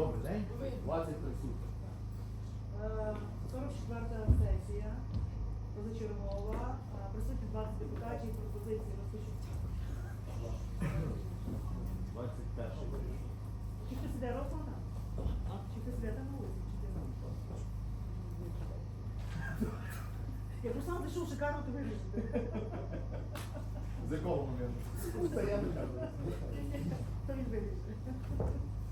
добрий день. 20 присутніх. Е, 44 сесія позачергова. Е, Присутні 20 депутатів. Пропозиції розпочати. 21 Чи хтось іде Росмана? Чи хтось іде там на вулиці? Чи де Я просто зайшов шикарно, то вирішити. З якого моменту? Постоянно кажу. То він вирішить.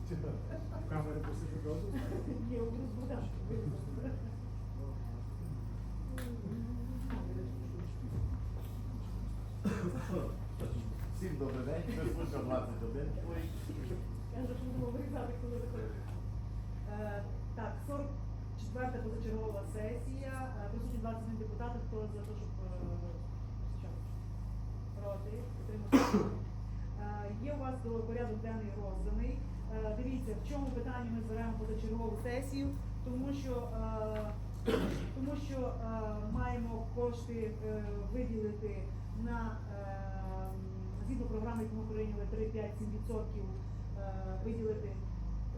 Камери посити дозвіл? Ні, у Брус Богдан. Всім добрий день. Присутня 21. Я вже буду вирізати, коли виходить. Е, Так, 44-та позачергова сесія. Е, Присутні 21 депутати. Хто за те, щоб е, проти підтримати? Є у вас до порядок денний розданий. Е, Дивіться, в чому питання ми зберемо позачергову сесію, тому що, е, тому що е, маємо кошти виділити на згідно програми, яку ми прийняли 3-5-7% е, виділити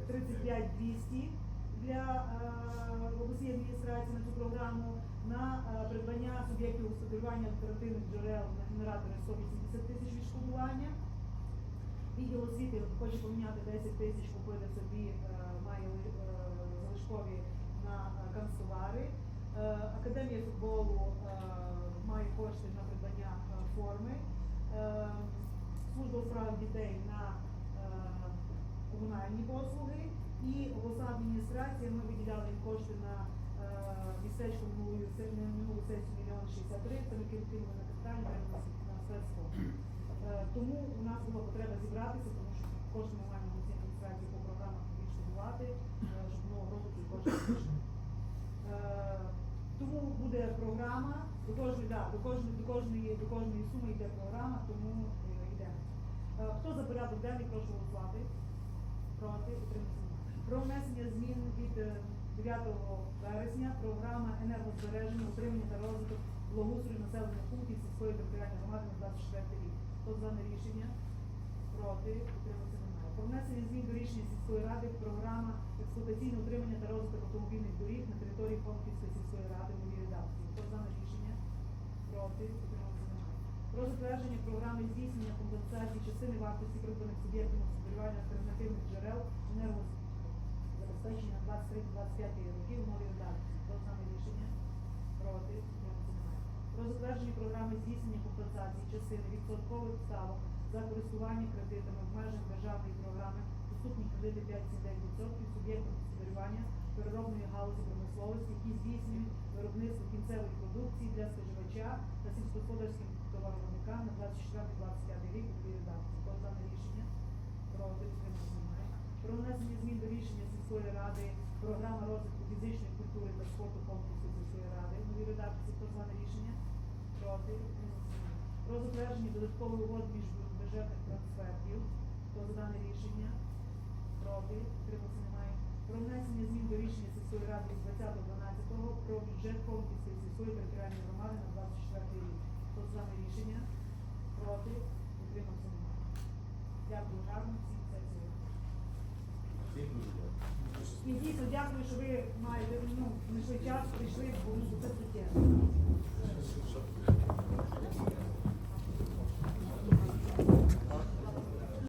35 200 для обласній адміністрації на цю програму на придбання суб'єктів господарювання альтернативних джерел на генератори 180 тисяч. Відділ освіти хоче поміняти 10 тисяч, купити собі, е, має е, залишкові на е, канцтовари. Академія футболу має кошти на придбання форми. Служба у справах дітей на комунальні послуги. І обласна адміністрація, ми виділяли кошти на містечко минулу сесію мільйон 63, це ми кинули на капітальні, на спецфонд. Е, Тому у нас була потреба зібратися, тому що на цій адміністрації по програмах більше е, щоб року ці кошти. Е, Тому буде програма, до кожної, да, до кожної, до кожної, до кожної суми йде програма, тому йдемо. Хто за порядок денний, прошу голосувати. Проти, утриматися. Про внесення змін від е, 9 вересня програма енергозбереження, утримання та розвиток благоустрою населених пунктів сільської територіальної громади на 24 рік. Хто за дане рішення? Проти, утриматися немає. Про внесення змін до рішення сільської ради програма експлуатаційне утримання та розвиток автомобільних доріг на території Фонківської сільської ради в редакції. Хто за дане рішення? Проти, утриматися немає. Про затвердження програми здійснення компенсації частини вартості придбаних суб'єктами господарювання альтернативних джерел енергозабезпечення на 23-25 років в новій редакції. Хто за дане рішення? Проти, утриматися немає. Про затвердження програми здійснення компенсації частини відсоткових ставок за користування кредитами в межах державної програми доступні кредити 5-7-9% суб'єктам господарювання переробної галузі промисловості, які здійснюють виробництво кінцевої продукції для споживача та сільськогосподарським товаровиробникам на 24-25 рік у редакції. Хто за рішення? Утриматися немає. Про внесення змін до рішення сільської ради програма розвитку фізичної культури та спорту комплексу сільської ради новій редакції. Хто за рішення? Про затвердження додаткових угод між бюджетних трансфертів. Хто за дане рішення? Проти утриматися немає. Про внесення змін до рішення сільської ради від 20.12 про бюджет Комплексної сільської територіальної громади на 24 рік. Хто за дане рішення? Проти утриматися немає. Дякую гарно всім добре. І дійсно дякую, що ви маєте ну, знайшли час, прийшли, бо